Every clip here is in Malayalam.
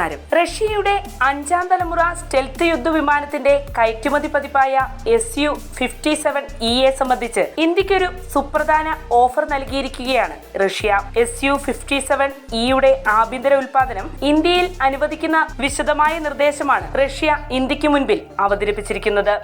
നമസ്കാരം. റഷ്യയുടെ അഞ്ചാം തലമുറ സ്റ്റെൽത്ത് യുദ്ധവിമാനത്തിന്റെ കയറ്റുമതി പതിപ്പായ S U fifty seven E A സംബന്ധിച്ച് ഇന്ത്യക്കൊരു സുപ്രധാന ഓഫർ നൽകിയിരിക്കുകയാണ്. Russia S U fifty seven ഇയുടെ ആഭ്യന്തര ഉൽപാദനം ഇന്ത്യയിൽ അനുവദിക്കുന്ന വിശദമായ നിർദ്ദേശമാണ് റഷ്യ ഇന്ത്യയ്ക്ക് മുൻപിൽ അവതരിപ്പിച്ചിരിക്കുന്നത്.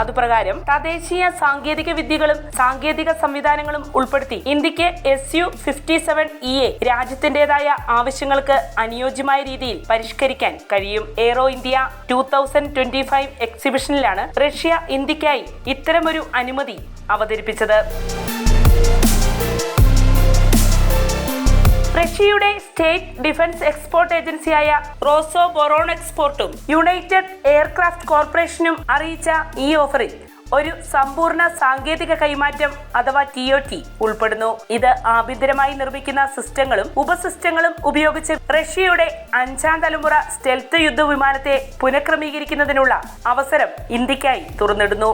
അതുപ്രകാരം തദ്ദേശീയ സാങ്കേതിക വിദ്യകളും സാങ്കേതിക സംവിധാനങ്ങളും ഉൾപ്പെടുത്തി ഇന്ത്യയ്ക്ക് S U fifty seven E A രാജ്യത്തിന്റേതായ ആവശ്യങ്ങൾക്ക് അനുയോജ്യമായ രീതിയിൽ പരിഷ്കരിക്കാൻ കഴിയും. Aero India two thousand twenty five എക്സിബിഷനിലാണ് Russia ഇന്ത്യക്കായി ഇത്തരമൊരു അനുമതി അവതരിപ്പിച്ചത്. റഷ്യയുടെ സ്റ്റേറ്റ് ഡിഫൻസ് എക്സ്പോർട്ട് ഏജൻസിയായ റോസോ ബൊറോൺ എക്സ്പോർട്ടും യുണൈറ്റഡ് എയർക്രാഫ്റ്റ് കോർപ്പറേഷനും അറിയിച്ച ഈ ഓഫറിൽ ഒരു സമ്പൂർണ സാങ്കേതിക കൈമാറ്റം അഥവാ ടി ഒ ടി ഉൾപ്പെടുന്നു. ഇത് ആഭ്യന്തരമായി നിർമ്മിക്കുന്ന സിസ്റ്റങ്ങളും ഉപസിസ്റ്റങ്ങളും ഉപയോഗിച്ച് റഷ്യയുടെ അഞ്ചാം തലമുറ സ്റ്റെൽത്ത് യുദ്ധവിമാനത്തെ പുനഃക്രമീകരിക്കുന്നതിനുള്ള അവസരം ഇന്ത്യക്കായി തുറന്നിടുന്നു.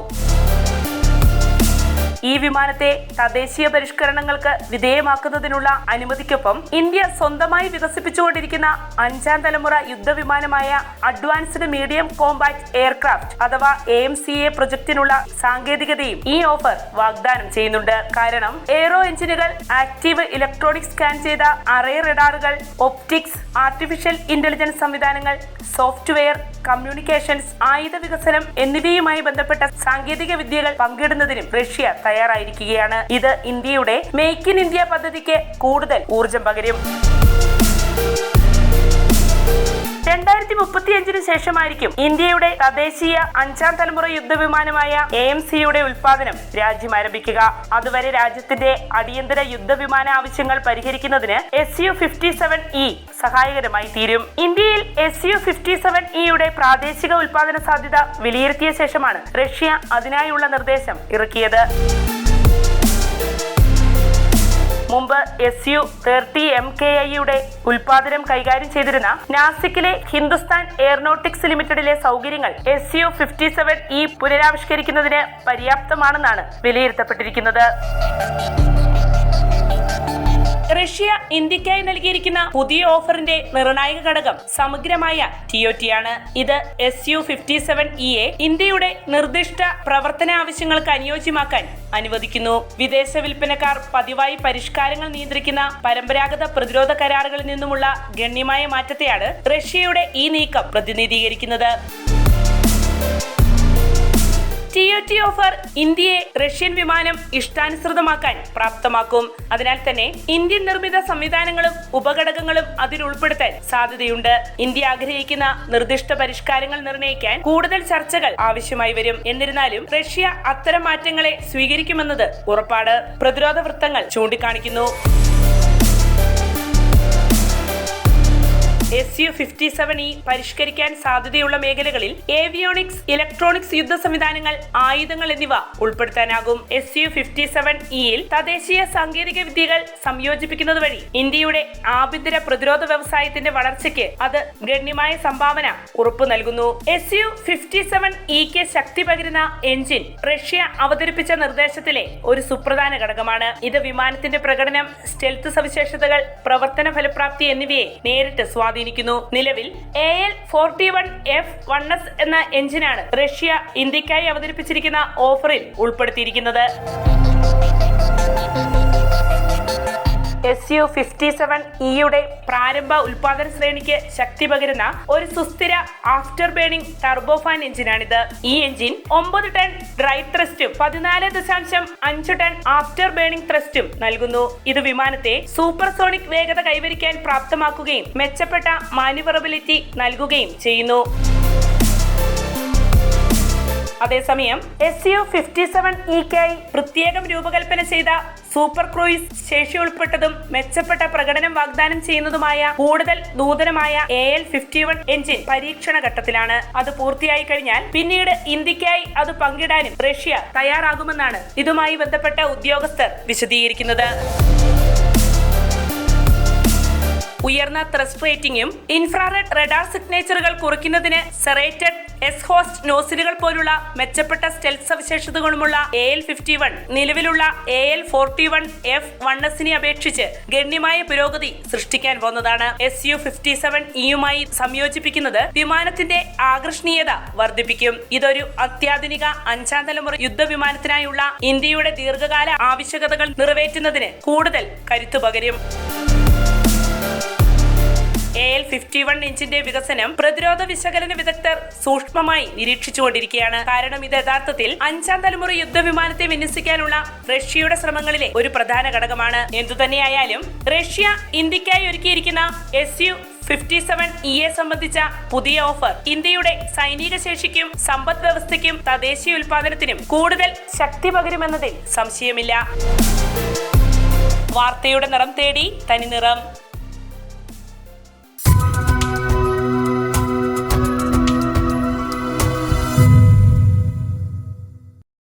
ഈ വിമാനത്തെ തദ്ദേശീയ പരിഷ്കരണങ്ങൾക്ക് വിധേയമാക്കുന്നതിനുള്ള അനുമതിക്കൊപ്പം ഇന്ത്യ സ്വന്തമായി വികസിപ്പിച്ചുകൊണ്ടിരിക്കുന്ന അഞ്ചാം തലമുറ യുദ്ധവിമാനമായ അഡ്വാൻസ്ഡ് മീഡിയം കോമ്പാക്ട് എയർക്രാഫ്റ്റ് അഥവാ എ എം സി എ പ്രൊജക്ടിനുള്ള സാങ്കേതികതയും ഈ ഓഫർ വാഗ്ദാനം ചെയ്യുന്നുണ്ട്. കാരണം എയ്റോ എഞ്ചിനുകൾ ആക്റ്റീവ് ഇലക്ട്രോണിക് സ്കാൻ ചെയ്ത അറേ റഡാറുകൾ ഒപ്റ്റിക്സ് ആർട്ടിഫിഷ്യൽ ഇന്റലിജൻസ് സംവിധാനങ്ങൾ സോഫ്റ്റ്വെയർ കമ്മ്യൂണിക്കേഷൻസ് ആയുധ വികസനം എന്നിവയുമായി ബന്ധപ്പെട്ട സാങ്കേതിക വിദ്യകൾ പങ്കിടുന്നതിനും റഷ്യ തയ്യാറായിരിക്കുകയാണ്. ഇത് ഇന്ത്യയുടെ മേക്ക് ഇൻ ഇന്ത്യ പദ്ധതിക്ക് കൂടുതൽ ഊർജം പകരും. മുപ്പത്തിയഞ്ചിന് ശേഷമായിരിക്കും ഇന്ത്യയുടെ തദ്ദേശീയ അഞ്ചാം തലമുറ യുദ്ധവിമാനമായ എ എം സിയുടെ ഉൽപാദനം രാജ്യം ആരംഭിക്കുക. അതുവരെ രാജ്യത്തിന്റെ അടിയന്തര യുദ്ധവിമാന ആവശ്യങ്ങൾ പരിഹരിക്കുന്നതിന് S U fifty seven E സഹായകരമായി തീരും. ഇന്ത്യയിൽ എസ് യു ഫിഫ്റ്റി സെവൻ ഇയുടെ പ്രാദേശിക ഉൽപാദന സാധ്യത വിലയിരുത്തിയ ശേഷമാണ് റഷ്യ അതിനായുള്ള നിർദ്ദേശം ഇറക്കിയത്. മുമ്പ് S U thirty M K ഐയുടെ ഉൽപാദനം കൈകാര്യം ചെയ്തിരുന്ന നാസിക്കിലെ ഹിന്ദുസ്ഥാൻ എയർനോട്ടിക്സ് ലിമിറ്റഡിലെ സൗകര്യങ്ങൾ S U fifty seven E പുനരാവിഷ്കരിക്കുന്നതിന് പര്യാപ്തമാണെന്നാണ് വിലയിരുത്തപ്പെട്ടിരിക്കുന്നത്. റഷ്യ ഇന്ത്യക്കായി നൽകിയിരിക്കുന്ന പുതിയ ഓഫറിന്റെ നിർണായക ഘടകം സമഗ്രമായ ടി ഒ ടി ആണ്. ഇത് S U fifty seven E A ഇന്ത്യയുടെ നിർദ്ദിഷ്ട പ്രവർത്തന ആവശ്യങ്ങൾക്ക് അനുയോജ്യമാക്കാൻ അനുവദിക്കുന്നു. വിദേശ വിൽപ്പനക്കാർ പതിവായി പരിഷ്കാരങ്ങൾ നിയന്ത്രിക്കുന്ന പരമ്പരാഗത പ്രതിരോധ കരാറുകളിൽ നിന്നുമുള്ള ഗണ്യമായ മാറ്റത്തെയാണ് റഷ്യയുടെ ഈ നീക്കം പ്രതിനിധീകരിക്കുന്നത്. ടി ഒ ടി ഓഫർ ഇന്ത്യയെ റഷ്യൻ വിമാനം ഇഷ്ടാനുസൃതമാക്കാൻ പ്രാപ്തമാക്കും. അതിനാൽ തന്നെ ഇന്ത്യൻ നിർമ്മിത സംവിധാനങ്ങളും ഉപഘടകങ്ങളും അതിൽ ഉൾപ്പെടുത്താൻ സാധ്യതയുണ്ട്. ഇന്ത്യ ആഗ്രഹിക്കുന്ന നിർദ്ദിഷ്ട പരിഷ്കാരങ്ങൾ നിർണയിക്കാൻ കൂടുതൽ ചർച്ചകൾ ആവശ്യമായി വരും. എന്നിരുന്നാലും റഷ്യ അത്തരം മാറ്റങ്ങളെ സ്വീകരിക്കുമെന്നത് ഉറപ്പാണ്. പ്രതിരോധ വൃത്തങ്ങൾ ചൂണ്ടിക്കാണിക്കുന്നു. S U fifty seven E പരിഷ്കരിക്കാൻ സാധ്യതയുള്ള മേഖലകളിൽ ഏവിയോണിക്സ് ഇലക്ട്രോണിക്സ് യുദ്ധ സംവിധാനങ്ങൾ ആയുധങ്ങൾ എന്നിവ ഉൾപ്പെടുത്താനാകും എസ് യു ഫിഫ്റ്റി സെവൻ ഇയിൽ തദ്ദേശീയ സാങ്കേതിക വിദ്യകൾ സംയോജിപ്പിക്കുന്നത് വഴി ഇന്ത്യയുടെ ആഭ്യന്തര പ്രതിരോധ വ്യവസായത്തിന്റെ വളർച്ചയ്ക്ക് അത് ഗണ്യമായ സംഭാവന ഉറപ്പു നൽകുന്നു. എസ് യു ഫിഫ്റ്റി സെവൻ ഇക്ക് ശക്തി പകരുന്ന എഞ്ചിൻ റഷ്യ അവതരിപ്പിച്ച നിർദ്ദേശത്തിലെ ഒരു സുപ്രധാന ഘടകമാണ്. ഇത് വിമാനത്തിന്റെ പ്രകടനം സ്റ്റെൽത്ത് സവിശേഷതകൾ പ്രവർത്തന ഫലപ്രാപ്തി എന്നിവയെ നേരിട്ട് സ്വാധീനിക്കുന്നു നിലവിൽ A L forty one F one S എന്ന എഞ്ചിനാണ് റഷ്യ ഇന്ത്യക്കായി അവതരിപ്പിച്ചിരിക്കുന്ന ഓഫറിൽ ഉൾപ്പെടുത്തിയിരിക്കുന്നത്. എസ് യു ഫിഫ്റ്റി സെവൻ ഇയുടെ പ്രാരംഭ ഉൽപാദന ശ്രേണിക്ക് ശക്തി പകരുന്ന ഒരു സുസ്ഥിര ആഫ്റ്റർ ബേണിംഗ് ടർബോഫാൻ എഞ്ചിനാണിത്. ഈ എഞ്ചിൻ ഒമ്പത് ടൺ ഡ്രൈ ത്രസ്റ്റും പതിനാല് ദശാംശം അഞ്ച് ടൺ ആഫ്റ്റർ ബേണിംഗ് ത്രസ്റ്റും നൽകുന്നു. ഇത് വിമാനത്തെ സൂപ്പർസോണിക് വേഗത കൈവരിക്കാൻ പ്രാപ്തമാക്കുകയും മെച്ചപ്പെട്ട മാനുവറബിലിറ്റി നൽകുകയും ചെയ്യുന്നു. അതേസമയം എസ് യു ഫിഫ്റ്റി സെവൻ ഇക്കായി പ്രത്യേകം രൂപകൽപ്പന ചെയ്ത സൂപ്പർ ക്രൂയിസ് ശേഷി ഉൾപ്പെട്ടതും മെച്ചപ്പെട്ട പ്രകടനം വാഗ്ദാനം ചെയ്യുന്നതുമായ കൂടുതൽ നൂതനമായ A L fifty one engine പരീക്ഷണ ഘട്ടത്തിലാണ് അത് പൂർത്തിയായി കഴിഞ്ഞാൽ പിന്നീട് ഇന്ത്യക്കായി അത് പങ്കിടാനും റഷ്യ തയ്യാറാകുമെന്നാണ് ഇതുമായി ബന്ധപ്പെട്ട ഉദ്യോഗസ്ഥർ വിശദീകരിക്കുന്നത്. ഉയർന്ന ത്രസ്റ്റ് റേറ്റിംഗും ഇൻഫ്രാറെഡ് റഡാർ സിഗ്നേച്ചറുകൾ കുറയ്ക്കുന്നതിന് സെറേറ്റഡ് എസ് ഹോസ്റ്റ് നോസിലുകൾ പോലുള്ള മെച്ചപ്പെട്ട സ്റ്റെൽത്ത് സവിശേഷതകളുമുള്ള എ എൽ ഫിഫ്റ്റി വൺ നിലവിലുള്ള A L forty one F one എസിനെ അപേക്ഷിച്ച് ഗണ്യമായ പുരോഗതി സൃഷ്ടിക്കാൻ പോകുന്നതാണ് എസ് യു ഫിഫ്റ്റി സെവൻ ഇയുമായി സംയോജിപ്പിക്കുന്നത് വിമാനത്തിന്റെ ആകർഷണീയത വർദ്ധിപ്പിക്കും. ഇതൊരു അത്യാധുനിക അഞ്ചാം തലമുറ യുദ്ധവിമാനത്തിനായുള്ള ഇന്ത്യയുടെ ദീർഘകാല ആവശ്യകതകൾ നിറവേറ്റുന്നതിന് കൂടുതൽ കരുത്തു പകരും എൽ ഫിഫ്റ്റി വൺ ഇഞ്ചിന്റെ വികസനം പ്രതിരോധ വിശകലന വിദഗ്ധർ സൂക്ഷ്മമായി നിരീക്ഷിച്ചുകൊണ്ടിരിക്കുകയാണ്. കാരണം ഇത് യഥാർത്ഥത്തിൽ അഞ്ചാം തലമുറ യുദ്ധവിമാനത്തെ വിന്യസിക്കാനുള്ള റഷ്യയുടെ ശ്രമങ്ങളിലെ ഒരു പ്രധാന ഘടകമാണ്. എന്തുതന്നെയായാലും റഷ്യ ഇന്ത്യക്കായി ഒരുക്കിയിരിക്കുന്ന S U fifty seven E A സംബന്ധിച്ച പുതിയ ഓഫർ ഇന്ത്യയുടെ സൈനിക ശേഷിക്കും സമ്പദ് വ്യവസ്ഥയ്ക്കും തദ്ദേശീയ ഉൽപാദനത്തിനും കൂടുതൽ ശക്തി പകരുമെന്നതിൽ സംശയമില്ല. വാർത്തയുടെ നിറം തേടി തനി നിറം